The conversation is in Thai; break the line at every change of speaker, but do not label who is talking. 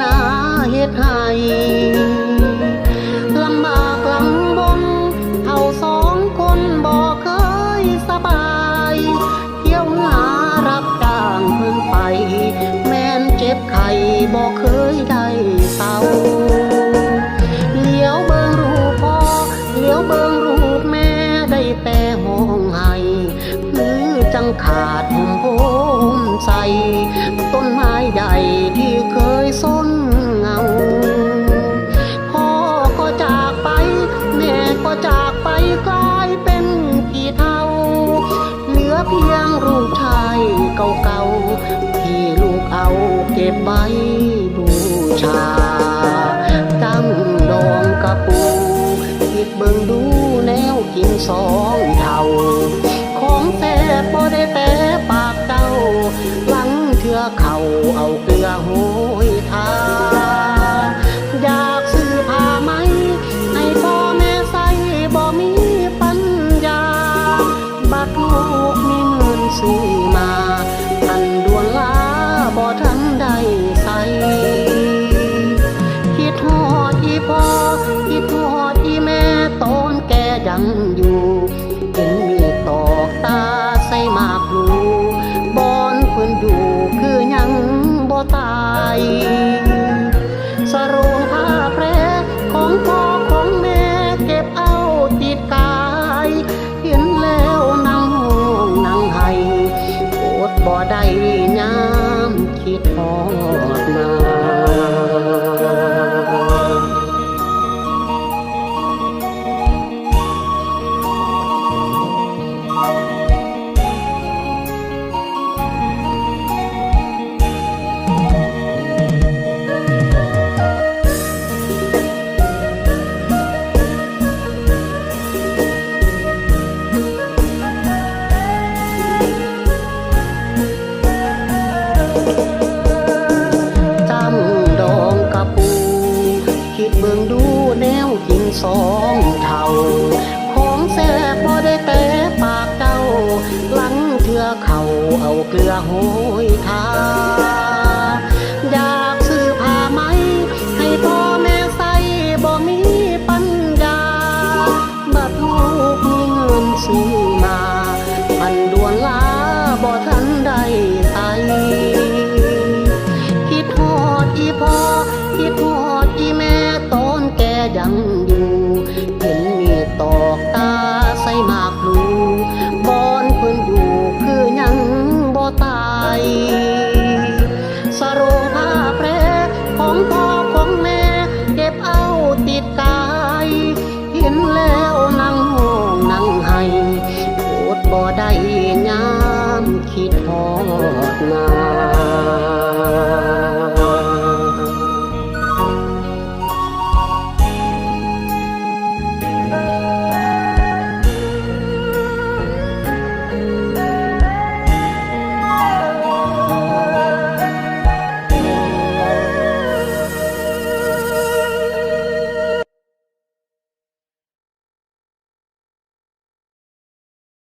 นาเหตุให้ลำบากลำบนเท่าสองคนบอกเคยสบายเที่ยวหารับจ้างเพิ่นไป แม่นเจ็บไข้บอกเคยได้เศร้าเลี้ยวเบิงรูปพ่อเลี้ยวเบิงรูปแม่ได้แต่ห้องให้หรือจังขาดห่มโพมใส่ต้นไม้ใหญ่ที่เคยส้น ก็บไว้บูชา ตั้งดองกระปูคิดเบิ่งดูแนวกินสองเท่า ของแท้บ่ได้แต่ปากเต้าหลังเถื่อเข่าเอาเกลือหู พ่อคิดฮอดอีแม่ตอนแกยังอยู่ คิดเบิ่งดูแนวกินสองเท่า ของแซ่บบ่ได้แต่ปากเจ้าหลังเถื่อเข่าเอาเกลือโหยทาังอยู่เห็นมีตอกตาใส่มากลูบอนเพิ่นอยู่คือยังบ่ตายสรงผ้าแพรของพ่อของแม่ เก็บเอาติดกาย เห็นแล้วนั่งห้องนั่งให้โอดบ่ได้ยามคิดทอดนา